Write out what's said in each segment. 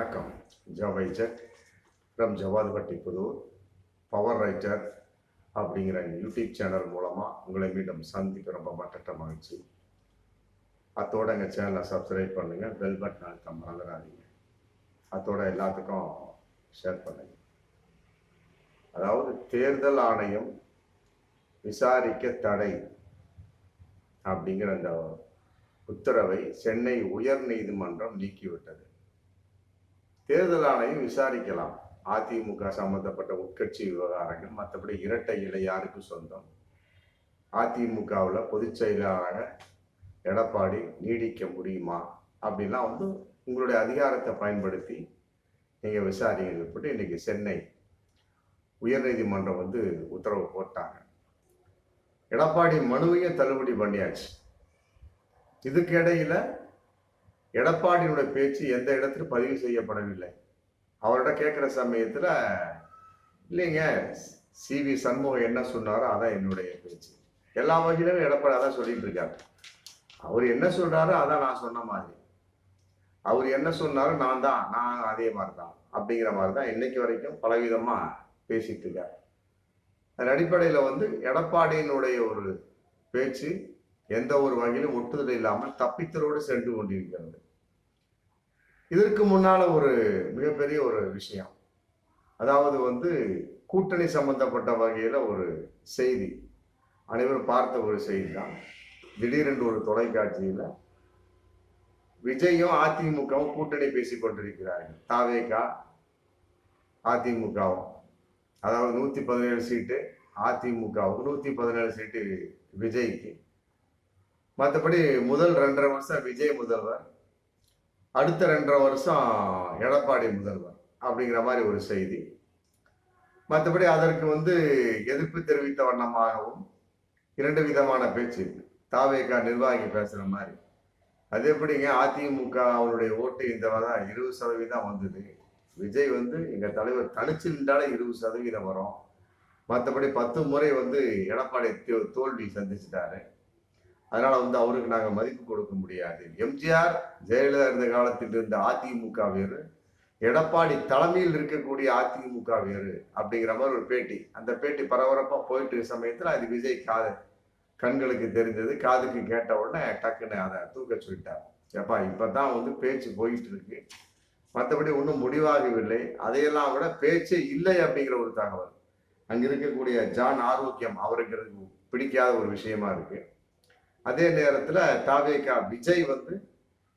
வணக்கம். ஜவைஜர் from Javadupatti Pudur power writer அப்படிங்கிற YouTube channel மூலமாக உங்களை மீண்டும் சந்திக்க ரொம்ப மட்டற்ற மகிழ்ச்சி அத்தோட எங்கள் சேனலை சப்ஸ்கிரைப் பண்ணுங்கள் பெல் பட்டன் அழுத்த மறந்துடாதீங்க. அத்தோட எல்லாத்துக்கும் ஷேர் பண்ணுங்க. அதாவது தேர்தல் ஆணையம் விசாரிக்க தடை அப்படிங்கிற அந்த உத்தரவை சென்னை உயர் நீதிமன்றம் நீக்கிவிட்டது. தேர்தல் ஆணையம் விசாரிக்கலாம். அதிமுக சம்பந்தப்பட்ட உட்கட்சி விவகாரங்கள் மற்றபடி இரட்டை இலை யாருக்கு சொந்தம்? அதிமுகவில் பொதுச் செயலாளராக எடப்பாடி நீடிக்க முடியுமா? அப்படின்லாம் வந்து உங்களுடைய அதிகாரத்தை பயன்படுத்தி நீங்கள் விசாரிங்க போட்டு இன்றைக்கி சென்னை உயர்நீதிமன்றம் வந்து உத்தரவு போட்டாங்க. எடப்பாடி மனுவையும் தள்ளுபடி பண்ணியாச்சு. இதுக்கு இடையில் எடப்பாடியினுடைய பேச்சு எந்த இடத்துல பதிவு செய்யப்படவில்லை. அவர்கிட்ட கேட்குற சமயத்தில் இல்லைங்க சி வி சண்முகம் என்ன சொன்னாரோ அதான் என்னுடைய பேச்சு. எல்லா வகையிலும் எடப்பாடி அதான் சொல்லிட்டு இருக்காரு. அவர் என்ன சொல்றாரோ அதான் நான் சொன்ன மாதிரி. அவர் என்ன சொன்னாரோ நான் தான் நான் அதே மாதிரி தான் அப்படிங்கிற மாதிரி தான் இன்னைக்கு வரைக்கும் பலவிதமாக பேசிட்டு இருக்கார். அதன் அடிப்படையில் வந்து எடப்பாடியினுடைய ஒரு பேச்சு எந்த ஒரு வகையிலும் ஒட்டுதல் இல்லாமல் தப்பித்தலோடு சென்று கொண்டிருக்கிறது. இதற்கு முன்னால ஒரு மிகப்பெரிய ஒரு விஷயம். அதாவது வந்து கூட்டணி சம்பந்தப்பட்ட வகையில் ஒரு செய்தி. அனைவரும் பார்த்த ஒரு செய்தி தான் திடீரென்று ஒரு தொலைக்காட்சியில் விஜயும் அதிமுகவும் கூட்டணி பேசி கொண்டிருக்கிறார்கள். தாவேகா அதிமுகவும். அதாவது நூற்றி பதினேழு சீட்டு அதிமுகவுக்கு நூற்றி பதினேழு சீட்டு விஜய்க்கு. மற்றபடி முதல் ரெண்டரை வருஷம் விஜய் முதல்வர். அடுத்த ரெண்டரை வருஷம் எடப்பாடி முதல்வர் அப்படிங்கிற மாதிரி ஒரு செய்தி. மற்றபடி அதற்கு வந்து எதிர்ப்பு தெரிவித்த வண்ணமாகவும் இரண்டு விதமான பேச்சு. தாவேகா நிர்வாகி பேசுகிற மாதிரி. அது எப்படிங்க? அதிமுக அவருடைய ஓட்டு இந்த தான் இருபது சதவீதம் வந்தது. விஜய் வந்து எங்கள் தலைவர் தனிச்சு நின்றாலே இருபது சதவீதம் வரும். மற்றபடி பத்து முறை வந்து எடப்பாடி தோல்வி சந்திச்சிட்டாரு. அதனால வந்து அவருக்கு நாங்கள் மதிப்பு கொடுக்க முடியாது. எம்ஜிஆர் ஜெயலலிதா இருந்த காலத்தில் இருந்த அதிமுக வேறு எடப்பாடி தலைமையில் இருக்கக்கூடிய அதிமுக வேறு அப்படிங்கிற மாதிரி ஒரு பேட்டி. அந்த பேட்டி பரபரப்பாக போயிட்டு இருக்க சமயத்தில் அது விஜய் காது கண்களுக்கு தெரிஞ்சது காதுக்கு கேட்ட உடனே டக்குன்னு அதை தூக்க சொல்லிட்டார். ஏப்பா இப்போ தான் வந்து பேச்சு போயிட்டு இருக்கு. மற்றபடி ஒன்றும் முடிவாகவில்லை. அதையெல்லாம் விட பேச்சே இல்லை அப்படிங்கிற ஒரு தகவல். அங்கே இருக்கக்கூடிய ஜான் ஆரோக்கியம் அவருக்கு பிடிக்காத ஒரு விஷயமா இருக்குது அதே நேரத்தில் தாவேகா விஜய் வந்து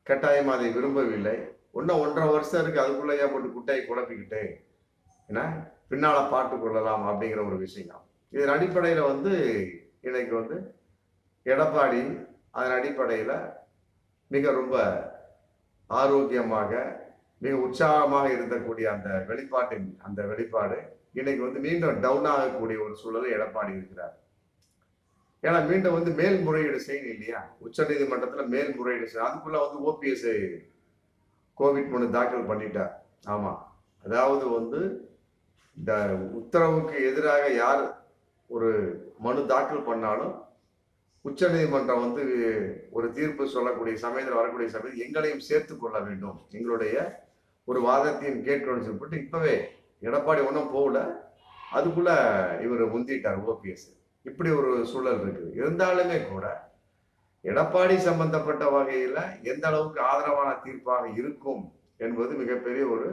கட்டாயம் அதை விரும்பவில்லை. இன்னும் ஒன்றரை வருஷம் இருக்கு அதுக்குள்ளேயே போட்டு குட்டையை குழப்பிக்கிட்டு என்ன? பின்னால் பாட்டு கொள்ளலாம் அப்படிங்கிற ஒரு விஷயம் இதன் அடிப்படையில் வந்து இன்னைக்கு வந்து எடப்பாடி அதன் அடிப்படையில் மிக ரொம்ப ஆரோக்கியமாக மிக உற்சாகமாக இருந்தக்கூடிய அந்த வெளிப்பாட்டின் அந்த வெளிப்பாடு இன்னைக்கு வந்து மீண்டும் டவுன் ஆகக்கூடிய ஒரு சூழலில் எடப்பாடி இருக்கிறார். ஏன்னா மீண்டும் வந்து மேல்முறையீடு செய்யணும் இல்லையா? உச்ச நீதிமன்றத்தில் மேல்முறையீடு செய்யணும் அதுக்குள்ள வந்து ஓபிஎஸ் கோவிட் மனு தாக்கல் பண்ணிட்டார் ஆமாம் அதாவது வந்து இந்த உத்தரவுக்கு எதிராக யார் ஒரு மனு தாக்கல் பண்ணாலும் உச்சநீதிமன்றம் வந்து ஒரு தீர்ப்பு சொல்லக்கூடிய சமயத்தில் வரக்கூடிய சமயத்தில் எங்களையும் சேர்த்து கொள்ள வேண்டும். எங்களுடைய ஒரு வாதத்தையும் கேட்கணும்னு சொல்லிட்டு இப்பவே எடப்பாடி ஒன்றும் போகல. அதுக்குள்ள இவர் முந்திட்டார் ஓபிஎஸ். இப்படி ஒரு சூழல் இருக்குது. இருந்தாலுமே கூட எடப்பாடி சம்பந்தப்பட்ட வகையில் எந்த அளவுக்கு ஆதரவான தீர்ப்பாக இருக்கும் என்பது மிகப்பெரிய ஒரு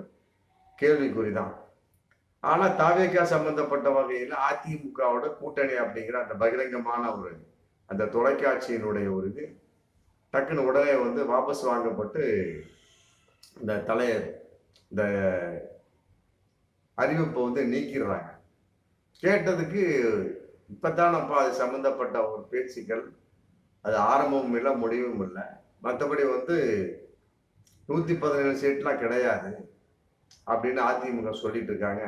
கேள்விக்குறி தான் ஆனால் தாவேக்கா சம்பந்தப்பட்ட வகையில் அதிமுகவோட கூட்டணி அப்படிங்கிற அந்த பகிரங்கமான ஒரு அந்த தொலைக்காட்சியினுடைய ஒரு இது டக்குன்னு உடனே வந்து வாபஸ் வாங்கப்பட்டு இந்த தலைய இந்த அறிவிப்பை வந்து நீக்கிடுறாங்க. கேட்டதுக்கு இப்பதானப்பா அது சம்பந்தப்பட்ட ஒரு பேச்சுக்கள். அது ஆரம்பமும் இல்லை முடிவும் இல்லை. மற்றபடி வந்து நூற்றி பதினேழு சீட்லாம் கிடையாது அப்படின்னு அதிமுக சொல்லிட்டு இருக்காங்க.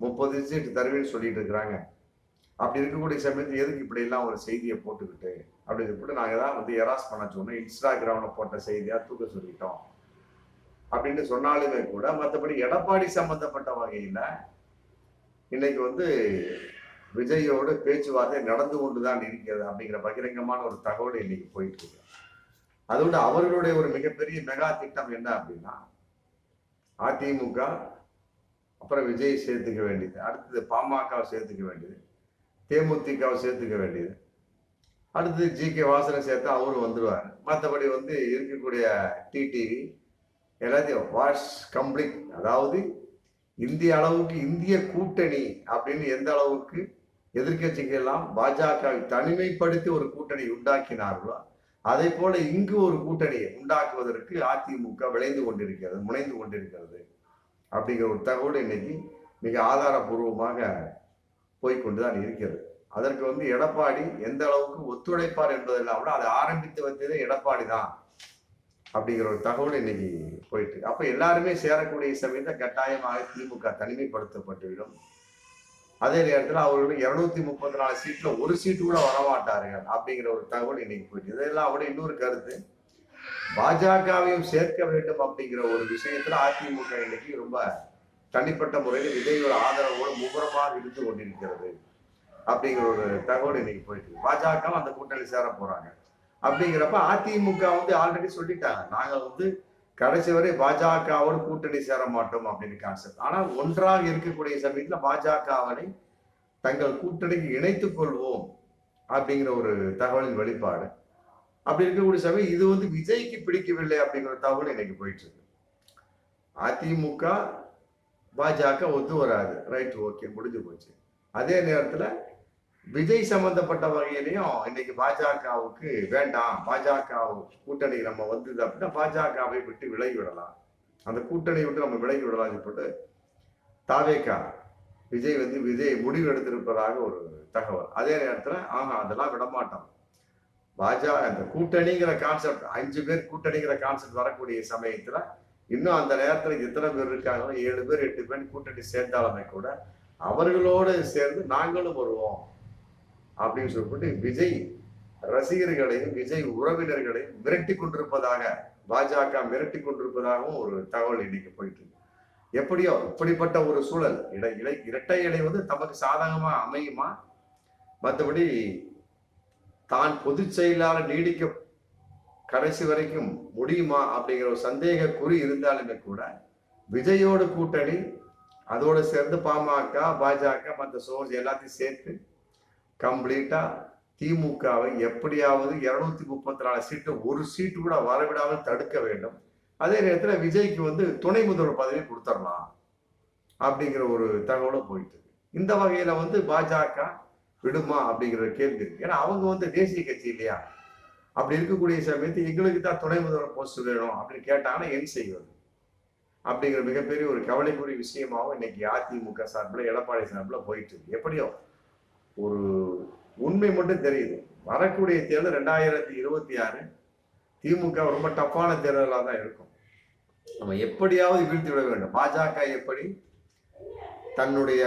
முப்பது சீட்டு தருவேன்னு சொல்லிட்டு இருக்கிறாங்க. அப்படி இருக்கக்கூடிய சமயத்தில் எதுக்கு இப்படியெல்லாம் ஒரு செய்தியை போட்டுக்கிட்டு அப்படி சொல்லிட்டு நாங்கள் தான் வந்து எராஸ் பண்ண சொன்னோம் இன்ஸ்டாகிராமில் போட்ட செய்தியாக தூக்க சொல்லிட்டோம் அப்படின்னு சொன்னாலுமே கூட மற்றபடி எடப்பாடி சம்பந்தப்பட்ட வகையில் இன்னைக்கு வந்து விஜயோடு பேச்சுவார்த்தை நடந்து கொண்டு தான் இருக்கிறது அப்படிங்கிற பகிரங்கமான ஒரு தகவல் இன்னைக்கு போயிட்டு இருக்கு அதோட அவர்களுடைய ஒரு மிகப்பெரிய மெகா திட்டம் என்ன அப்படின்னா அதிமுக அப்புறம் விஜய் சேர்த்துக்க வேண்டியது. அடுத்தது பாமகவை சேர்த்துக்க வேண்டியது. தேமுதிகவை சேர்த்துக்க வேண்டியது. அடுத்தது ஜி கே வாசனை சேர்த்தா அவரும் வந்துடுவார் மற்றபடி வந்து இருக்கக்கூடிய டிடிவி எல்லாத்தையும் வாஷ் கம்ப்ளீட். அதாவது இந்திய அளவுக்கு இந்திய கூட்டணி அப்படின்னு எந்த அளவுக்கு எதிர்க்கட்சிகள் எல்லாம் பாஜகவை தனிமைப்படுத்தி ஒரு கூட்டணி உண்டாக்கினார்களோ அதே போல இங்கு ஒரு கூட்டணியை உண்டாக்குவதற்கு அதிமுக விளைந்து கொண்டிருக்கிறது முனைந்து கொண்டிருக்கிறது அப்படிங்கிற ஒரு தகவல் இன்னைக்கு மிக ஆதாரபூர்வமாக போய்கொண்டுதான் இருக்கிறது அதற்கு வந்து எடப்பாடி எந்த அளவுக்கு ஒத்துழைப்பார் என்பதெல்லாம் கூட அதை ஆரம்பித்து வந்ததே எடப்பாடி தான் அப்படிங்கிற ஒரு தகவல் இன்னைக்கு போயிட்டு இருக்கு. அப்ப எல்லாருமே சேரக்கூடிய சமயத்தை கட்டாயமாக திமுக தனிமைப்படுத்தப்பட்டுவிடும் அதே நேரத்தில் அவர்கள் இருநூத்தி முப்பத்தி நாலு சீட்ல ஒரு சீட்டு கூட வரமாட்டார்கள் அப்படிங்கிற ஒரு தகவல் இன்னைக்கு போயிட்டு இதெல்லாம் அவட இன்னொரு கருத்து. பாஜகவையும் சேர்க்க வேண்டும் அப்படிங்கிற ஒரு விஷயத்துல அதிமுக இன்னைக்கு ரொம்ப தனிப்பட்ட முறையில் இதையோட ஆதரவோடு மும்முரமாக இருந்து கொண்டிருக்கிறது அப்படிங்கிற ஒரு தகவல் இன்னைக்கு போயிட்டு பாஜகவும் அந்த கூட்டணி சேர போறாங்க. அப்படிங்கிறப்ப அதிமுக வந்து ஆல்ரெடி சொல்லிட்டாங்க. நாங்க வந்து கடைசி வரை பாஜகவோடு கூட்டணி சேர மாட்டோம் அப்படின்னு கான்செப்ட் ஆனால் ஒன்றாக இருக்கக்கூடிய சமயத்தில் பாஜகவனை தங்கள் கூட்டணிக்கு இணைத்துக் கொள்வோம் அப்படிங்கிற ஒரு தகவலின் வெளிப்பாடு. அப்படி இருக்கக்கூடிய சமயம் இது வந்து விஜய்க்கு பிடிக்கவில்லை அப்படிங்கிற தகவல் இன்னைக்கு போயிட்டு இருக்கு அதிமுக பாஜக ஒத்து வராது. ரைட் ஓகே முடிஞ்சு போச்சு. அதே நேரத்தில் விஜய் சம்பந்தப்பட்ட வகையிலையும் இன்னைக்கு பாஜகவுக்கு வேண்டாம் பாஜக கூட்டணி நம்ம வந்தது அப்படின்னா பாஜகவை விட்டு விலகி விடலாம் அந்த கூட்டணி விட்டு நம்ம விலகி விடலாம் சொல்லிட்டு தாவேக்கா. விஜய் வந்து விஜய் முடிவு எடுத்திருப்பதாக ஒரு தகவல். அதே நேரத்தில் ஆஹா அதெல்லாம் விடமாட்டோம். பாஜக அந்த கூட்டணிங்கிற கான்செப்ட் அஞ்சு பேர் கூட்டணிங்கிற கான்செப்ட் வரக்கூடிய சமயத்தில் இன்னும் அந்த நேரத்தில் எத்தனை பேர் இருக்காங்களோ ஏழு பேர் எட்டு பேர் கூட்டணி சேர்ந்தாலுமே கூட அவர்களோடு சேர்ந்து நாங்களும் வருவோம். அப்படின்னு சொல்லிட்டு விஜய் ரசிகர்களையும் விஜய் உறவினர்களையும் மிரட்டி கொண்டிருப்பதாக பாஜக மிரட்டி கொண்டிருப்பதாகவும் ஒரு தகவல் இன்னைக்கு போயிட்டு இருக்கு. எப்படியோ இப்படிப்பட்ட ஒரு சூழல். இடை இலை இரட்டை இலை வந்து தமக்கு சாதகமா அமையுமா? மற்றபடி தான் பொதுச் செயலாளர் நீடிக்க கடைசி வரைக்கும் முடியுமா அப்படிங்கிற ஒரு சந்தேக குறி இருந்தாலுமே கூட விஜயோட கூட்டணி அதோடு சேர்ந்து பாமக பாஜக மற்ற சோர்ஸ் எல்லாத்தையும் சேர்த்து கம்ப்ளீட்டாக திமுகவை எப்படியாவது இருநூத்தி முப்பத்தி நாலு சீட்டு ஒரு சீட்டு கூட வரவிடாமல் தடுக்க வேண்டும். அதே நேரத்தில் விஜய்க்கு வந்து துணை முதல்வர் பதவி கொடுத்துடலாம் அப்படிங்கிற ஒரு தகவலும் போயிட்டு இந்த வகையில் வந்து பாஜக விடுமா அப்படிங்கிற கேள்வி இருக்கு. ஏன்னா அவங்க வந்து தேசிய கட்சி இல்லையா? அப்படி இருக்கக்கூடிய சமயத்து எங்களுக்கு தான் துணை முதல்வர் போஸ்ட் வேணும் அப்படின்னு கேட்டாங்கன்னா என் செய்வது? அப்படிங்கிற மிகப்பெரிய ஒரு கவலைக்குரிய விஷயமாகவும் இன்னைக்கு அதிமுக சார்பில் எடப்பாடி சார்பில் போயிட்டு இருக்கு. எப்படியோ ஒரு உண்மை மட்டும் தெரியுது. வரக்கூடிய தேர்தல் ரெண்டாயிரத்தி இருபத்தி ஆறு திமுக ரொம்ப டஃப்பான தேர்தலாக தான் இருக்கும். நம்ம எப்படியாவது வீழ்த்தி விட வேண்டும். பாஜக எப்படி தன்னுடைய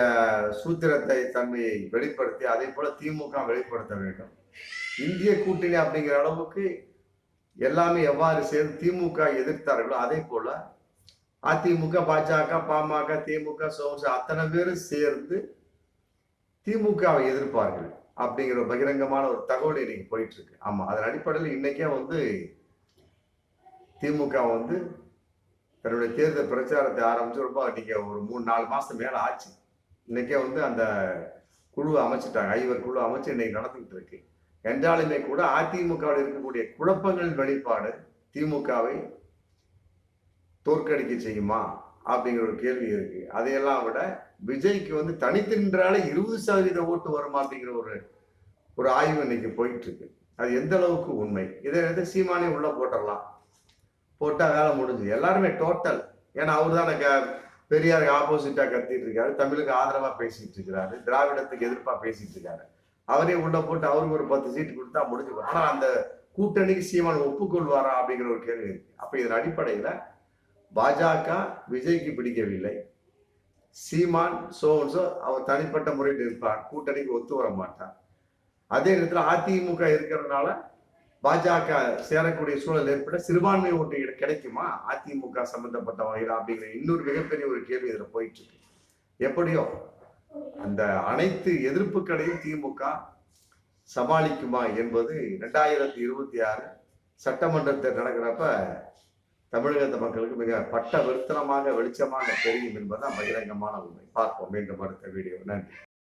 சூத்திரத்தை தன்மையை வெளிப்படுத்தி அதே போல திமுக வெளிப்படுத்த வேண்டும். இந்திய கூட்டணி அப்படிங்கிற அளவுக்கு எல்லாமே எவ்வாறு சேர்ந்து திமுக எதிர்த்தார்களோ அதே போல அதிமுக பாஜக பாமக திமுக சோம்ஸ் அத்தனை பேரும் சேர்ந்து திமுகவை எதிர்ப்பார்கள். அப்படிங்கிற ஒரு பகிரங்கமான ஒரு தகவல் இன்னைக்கு போயிட்டு இருக்கு ஆமா அதன் அடிப்படையில் இன்னைக்கே வந்து திமுக வந்து தன்னுடைய தேர்தல் பிரச்சாரத்தை ஆரம்பிச்சு ரொம்ப நீங்க ஒரு மூணு நாலு மாசம் மேல ஆச்சு. இன்னைக்கே வந்து அந்த குழு அமைச்சிட்டாங்க. ஐவர் குழு அமைச்சு இன்னைக்கு நடந்துகிட்டு இருக்கு. என்றாலுமே கூட அதிமுகவில் இருக்கக்கூடிய குழப்பங்களின் வெளிப்பாடு திமுகவை தோற்கடிக்க செய்யுமா அப்படிங்கிற ஒரு கேள்வி இருக்கு. அதையெல்லாம் விட விஜய்க்கு வந்து தனித்து நின்றாலே இருபது சதவீத ஓட்டு வருமா அப்படிங்கிற ஒரு ஒரு ஆய்வு இன்னைக்கு போயிட்டு இருக்கு அது எந்த அளவுக்கு உண்மை? இதை வந்து சீமானே உள்ள போட்டுடலாம் போட்டா வேலை முடிஞ்சு எல்லாருமே டோட்டல் ஏன்னா அவர் தான் எனக்கு பெரியாருக்கு ஆப்போசிட்டா கத்திட்டு இருக்காரு தமிழுக்கு ஆதரவா பேசிட்டு இருக்கிறாரு திராவிடத்துக்கு எதிர்ப்பா பேசிட்டு இருக்காரு அவரே உள்ள போட்டு அவருக்கு ஒரு பத்து சீட்டு கொடுத்தா முடிஞ்சு ஆனா அந்த கூட்டணிக்கு சீமான் ஒப்புக்கொள்வாரா அப்படிங்கிற ஒரு கேள்வி இருக்கு. அப்ப இதன் அடிப்படையில பாஜக விஜய்க்கு பிடிக்கவில்லை. சீமான் சோன்சோ அவர் தனிப்பட்ட முறையில் இருப்பார். கூட்டணிக்கு ஒத்து வர மாட்டார். அதே நேரத்தில் அதிமுக இருக்கிறதுனால பாஜக சேரக்கூடிய சூழல் ஏற்பட சிறுபான்மை ஓட்டு கிடைக்குமா? அதிமுக சம்பந்தப்பட்ட வகையில் அப்படிங்கிற இன்னொரு மிகப்பெரிய ஒரு கேள்வி இதில் போயிட்டு இருக்கு. எப்படியோ அந்த அனைத்து எதிர்ப்புகளையும் திமுக சமாளிக்குமா என்பது ரெண்டாயிரத்தி இருபத்தி ஆறு சட்டமன்றத்தில் நடக்கிறப்ப தமிழகத்து மக்களுக்கு மிக பட்ட விருத்தனமாக வெளிச்சமாக தெரியும் என்பதுதான் பகிரங்கமான உண்மை. பார்ப்போம் மீண்டும் அடுத்த வீடியோ நன்றி.